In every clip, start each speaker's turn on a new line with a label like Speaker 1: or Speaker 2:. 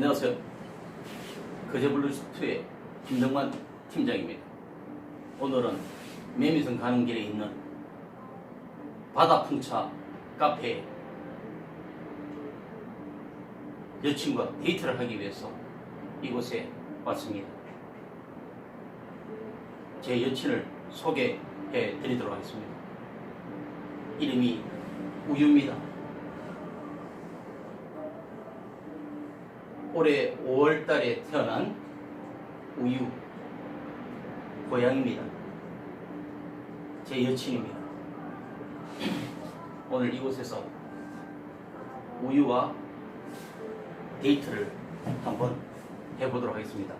Speaker 1: 안녕하세요. 거제블루스2의 김정만 팀장입니다. 오늘은 매미성 가는 길에 있는 바다풍차 카페에 여친과 데이트를 하기 위해서 이곳에 왔습니다. 제 여친을 소개해 드리도록 하겠습니다. 이름이 우유입니다. 올해 5월 달에 태어난 우유 고양입니다. 제 여친입니다. 오늘 이곳에서 우유와 데이트를 한번 해보도록 하겠습니다.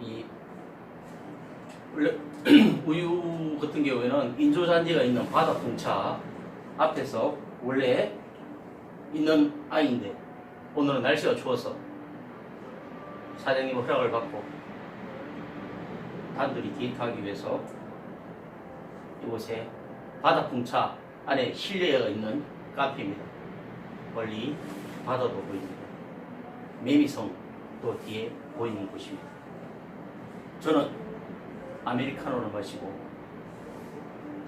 Speaker 1: 이 우유 같은 경우에는 인조잔디가 있는 바다 풍차 앞에서 원래 있는 아이인데 오늘은 날씨가 추워서 사장님 허락을 받고 단둘이 데이트하기 위해서 이곳에 바다풍차 안에 실내가 있는 카페입니다. 멀리 바다도 보입니다. 매미성도 뒤에 보이는 곳입니다. 저는 아메리카노를 마시고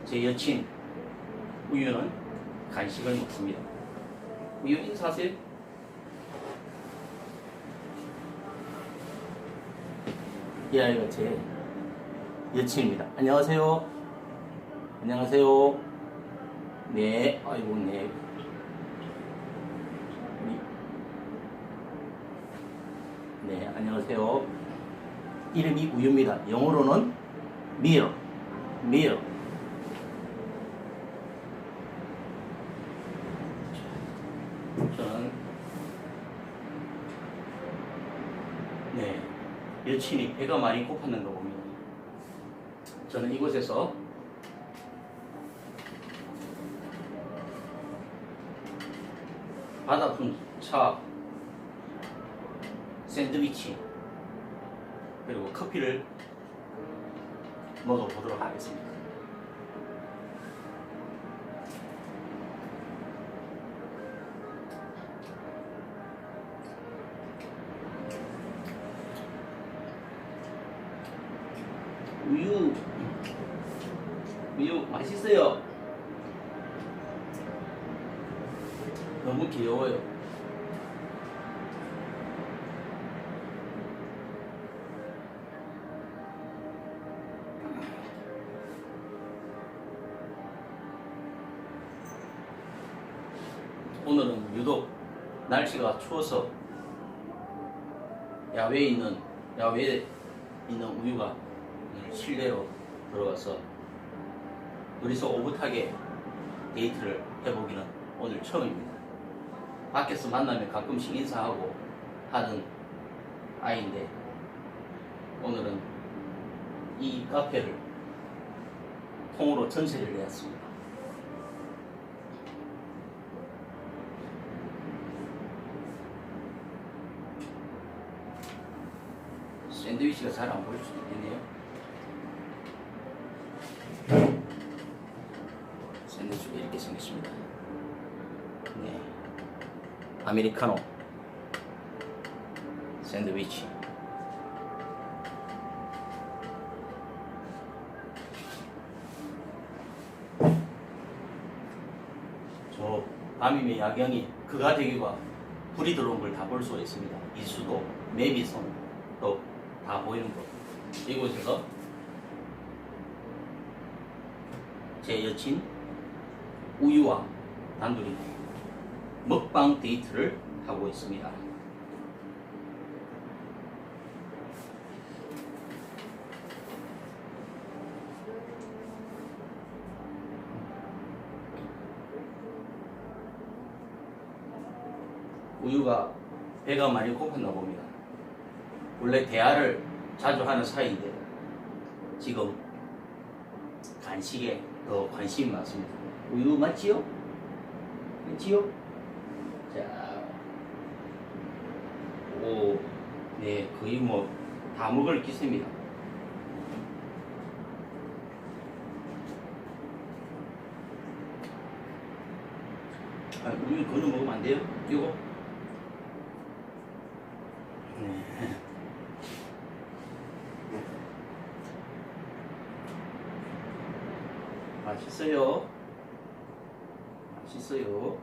Speaker 1: 제 여친 우유는 간식을 먹습니다. 우유 인사하세요. 이 아이가 제 여친입니다. 안녕하세요. 안녕하세요. 네, 아이고, 네. 네, 안녕하세요. 이름이 우유입니다. 영어로는 밀, 밀. 저는 네 여친이 배가 많이 고팠는가 봅니다. 저는 이곳에서 바다풍차 샌드위치 그리고 커피를 먹어보도록 하겠습니다. 유독 날씨가 추워서 야외에 있는 야외에 있는 우유가 실내로 들어가서 둘이서 오붓하게 데이트를 해보기는 오늘 처음입니다. 밖에서 만나면 가끔씩 인사하고 하는 아이인데 오늘은 이 카페를 통으로 전세를 내었습니다. 샌드위치가 잘 안 보일 수도 있겠네요. 샌드위치가 이렇게 생겼습니다. 네. 아메리카노 샌드위치. 저 밤이면 야경이 그가 되기가 불이 들어온 걸 다 볼 수가 있습니다. 이수도, 매미성 또 다 보이는 곳. 이곳에서 제 여친 우유와 단둘이 먹방 데이트를 하고 있습니다. 우유가 배가 많이 고팠나 봅니다. 원래 대화를 자주 하는 사이인데 지금 간식에 더 관심이 많습니다. 우유 맞지요? 맞지요? 자, 오, 네, 거의 뭐 다 먹을 기세입니다. 아, 우유 그거 먹으면 안 돼요? 이거? 맛있어요. 맛있어요.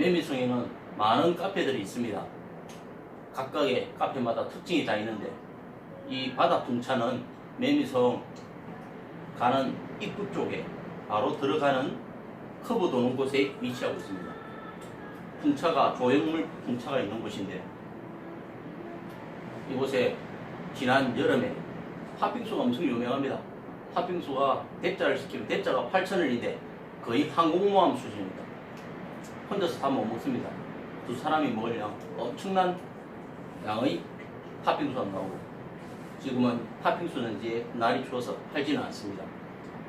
Speaker 1: 매미성에는 많은 카페들이 있습니다. 각각의 카페마다 특징이 다 있는데 이 바다 풍차는 매미성 가는 입구 쪽에 바로 들어가는 커브 도는 곳에 위치하고 있습니다. 풍차가 조형물 풍차가 있는 곳인데 이곳에 지난 여름에 팥빙수가 엄청 유명합니다. 팥빙수가 대짜를 시키면 대짜가 8,000원인데 거의 항공모함 수준입니다. 혼자서 다 못 먹습니다. 두 사람이 먹으려면 엄청난 양의 팥빙수가 나오고 지금은 팥빙수는 이제 날이 추워서 팔지는 않습니다.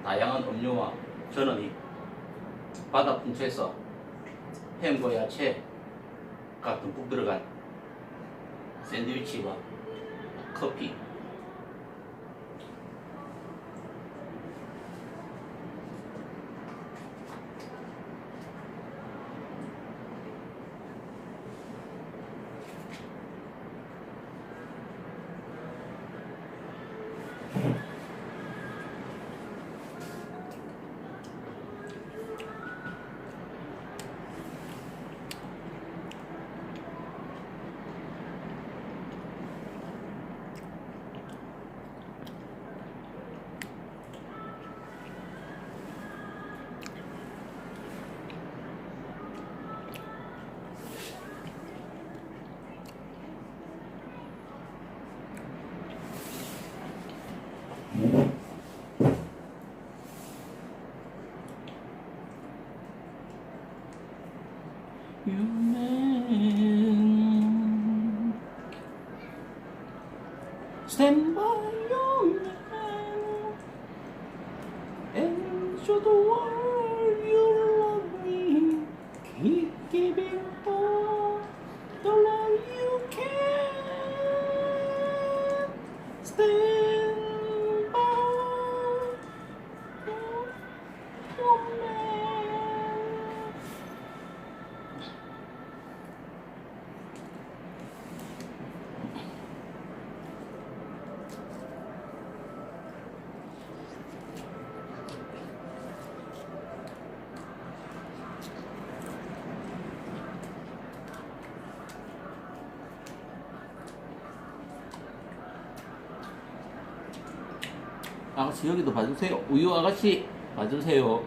Speaker 1: 다양한 음료와 저는 이 바다 풍차에서 햄과 야채 같은 국 들어간 샌드위치와 커피 Stand by your man. And show the world you love me. Keep giving all the love you can. Stand 아가씨 여기도 봐주세요. 우유 아가씨 봐주세요.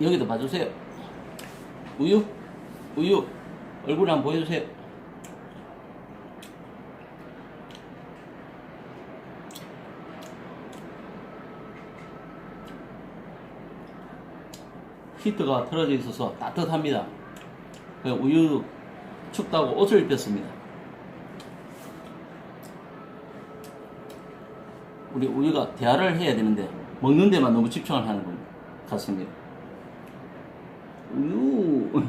Speaker 1: 여기도 봐주세요. 우유, 우유 얼굴 한번 보여주세요. 히트가 틀어져 있어서 따뜻합니다. 그 우유 춥다고 옷을 입혔습니다. 우리 우리가 대화를 해야 되는데 먹는 데만 너무 집중을 하는 것 같습니다. 우유.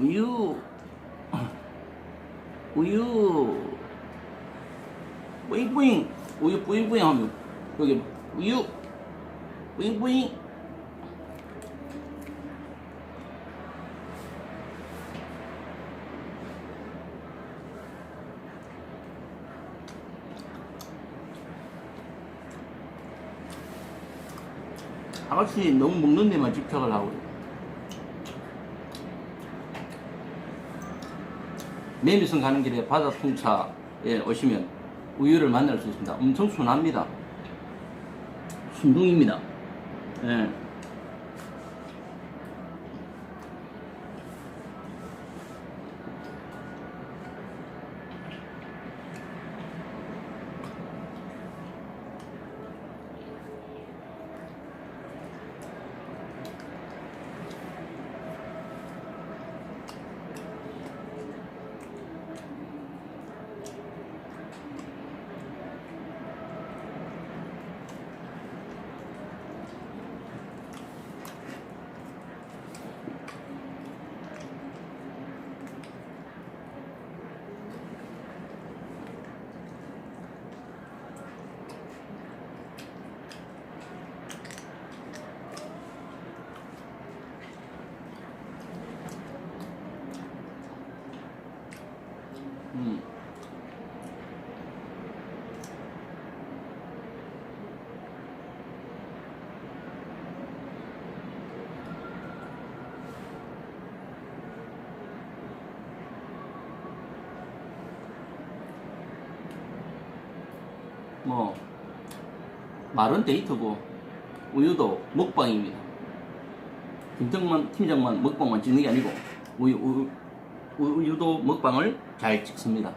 Speaker 1: 우유. 우유. 뿌잉뿌잉. 우유 뿌잉뿌잉 하면 여기 우유. 뿌잉뿌잉. 아가씨 너무 먹는 데만 집착을 하고 매미성 가는 길에 바다 통차에 오시면 우유를 만날 수 있습니다. 엄청 순합니다. 순둥입니다. 예. 음. 뭐 말은 데이트고 우유도 먹방입니다. 김정만 팀장만 먹방만 찍는 게 아니고 우유, 우유 우유도 먹방을 잘 찍습니다.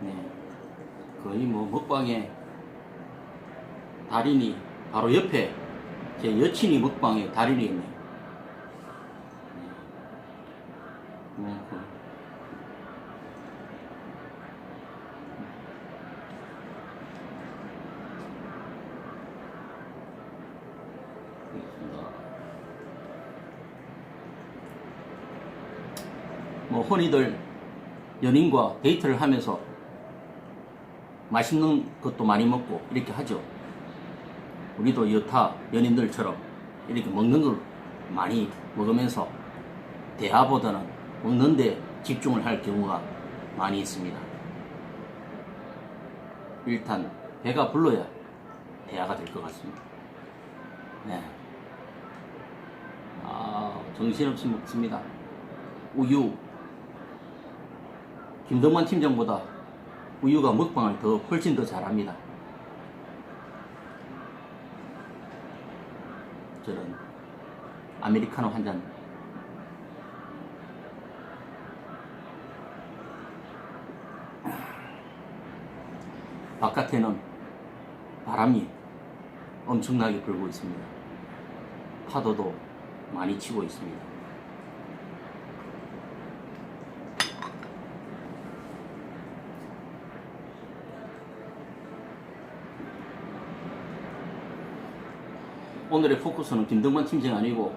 Speaker 1: 네, 거의 뭐 먹방에 달인이 바로 옆에 제 여친이 먹방에 달인이 있네요. 네. 뭐, 그 알겠습니다. 뭐 흔히들 연인과 데이트를 하면서 맛있는 것도 많이 먹고 이렇게 하죠. 우리도 여타 연인들처럼 이렇게 먹는 걸 많이 먹으면서 대화보다는 먹는데 집중을 할 경우가 많이 있습니다. 일단 배가 불러야 대화가 될 것 같습니다. 네. 아, 정신없이 먹습니다. 우유. 김동만 팀장보다 우유가 먹방을 더 훨씬 더 잘합니다. 저는 아메리카노 한 잔. 바깥에는 바람이 엄청나게 불고 있습니다. 파도도 많이 치고 있습니다. 오늘의 포커스는 김동만 팀장 아니고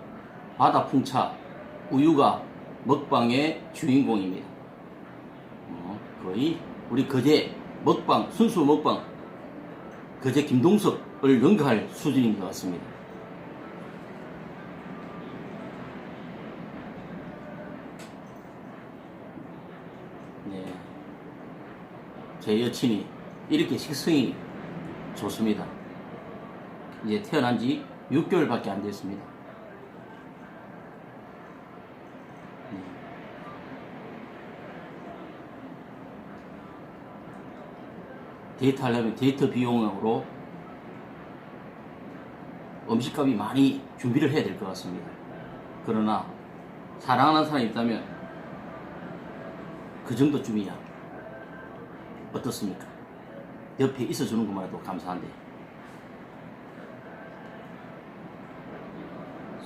Speaker 1: 바다 풍차 우유가 먹방의 주인공입니다. 어, 거의 우리 거제 먹방 순수 먹방 거제 김동석을 능가할 수준인 것 같습니다. 네. 제 여친이 이렇게 식성이 좋습니다. 이제 태어난 지 6개월밖에 안 됐습니다. 네. 데이트 하려면 데이트 비용으로 음식값이 많이 준비를 해야 될 것 같습니다. 그러나 사랑하는 사람이 있다면 그 정도쯤이야 어떻습니까? 옆에 있어주는 것만 해도 감사한데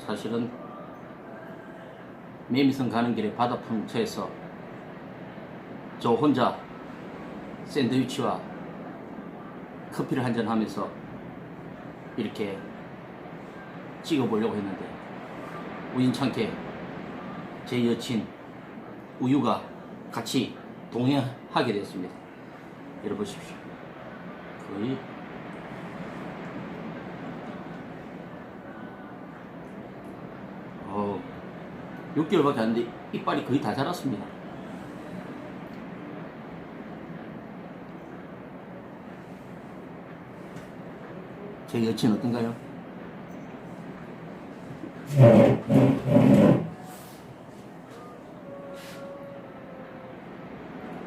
Speaker 1: 사실은 매미성 가는 길에 바다 풍차에서 저 혼자 샌드위치와 커피를 한잔 하면서 이렇게 찍어보려고 했는데 우연찮게 제 여친 우유가 같이 동행하게 됐습니다. 열어보십시오. 거의 6개월밖에 안 됐는데 이빨이 거의 다 자랐습니다. 제 여친 어떤가요?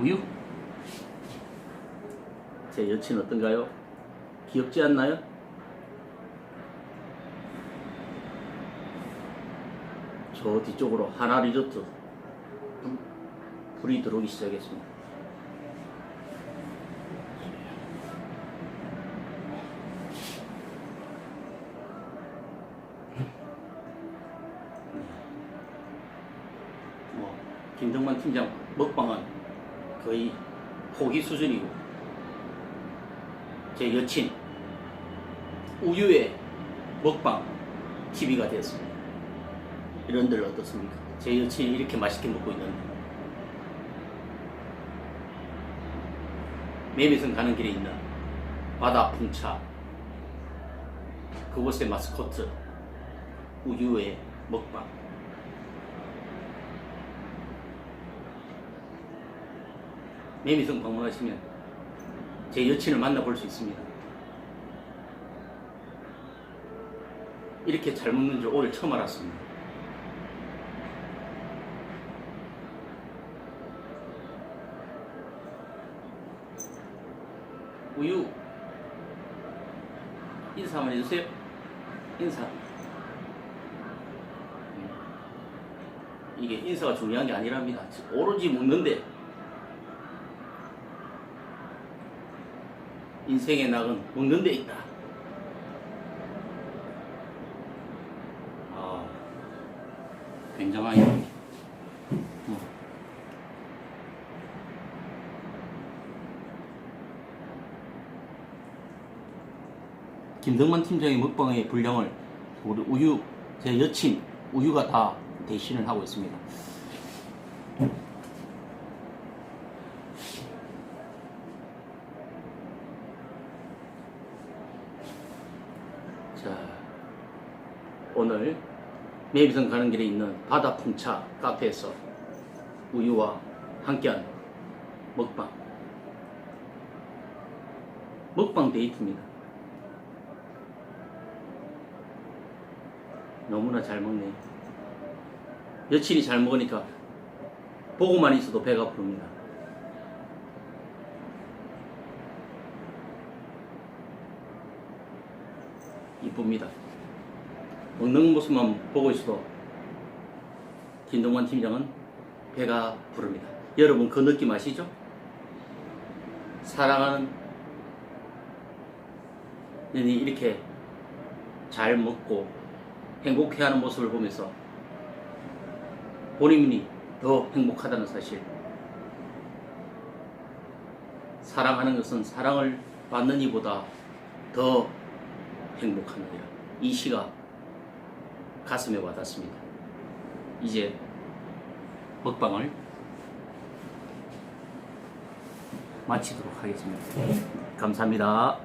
Speaker 1: 우유? 제 여친 어떤가요? 귀엽지 않나요? 저 뒤쪽으로 하나 리조트 불- 불이 들어오기 시작했습니다. 뭐 김정만 팀장 먹방은 거의 포기 수준이고 제 여친 우유의 먹방 TV가 됐습니다. 이런들 어떻습니까? 제 여친이 이렇게 맛있게 먹고 있는데 매미선 가는 길에 있는 바다 풍차 그곳의 마스코트 우유의 먹방 매미성 방문하시면 제 여친을 만나볼 수 있습니다. 이렇게 잘 먹는 줄 오늘 처음 알았습니다. 우유 인사 한번 해주세요. 인사. 음. 이게 인사가 중요한 게 아니랍니다. 오로지 먹는데 인생의 낙은 먹는 데 있다. 아, 굉장한 어. 김덕만 팀장의 먹방의 분량을 우리 우유 제 여친 우유가 다 대신을 하고 있습니다. 자, 오늘 매비선 가는 길에 있는 바다 풍차 카페에서 우유와 함께한 먹방. 먹방 데이트입니다. 너무나 잘 먹네. 여친이 잘 먹으니까 보고만 있어도 배가 부릅니다. 이쁩니다. 먹는 모습만 보고 있어도 김동관 팀장은 배가 부릅니다. 여러분 그 느낌 아시죠? 사랑하는 연이 이렇게 잘 먹고 행복해하는 모습을 보면서 본인이 더 행복하다는 사실. 사랑하는 것은 사랑을 받는 이보다 더 행복하느니라. 이 시가 가슴에 와닿습니다. 이제 먹방을 마치도록 하겠습니다. 감사합니다.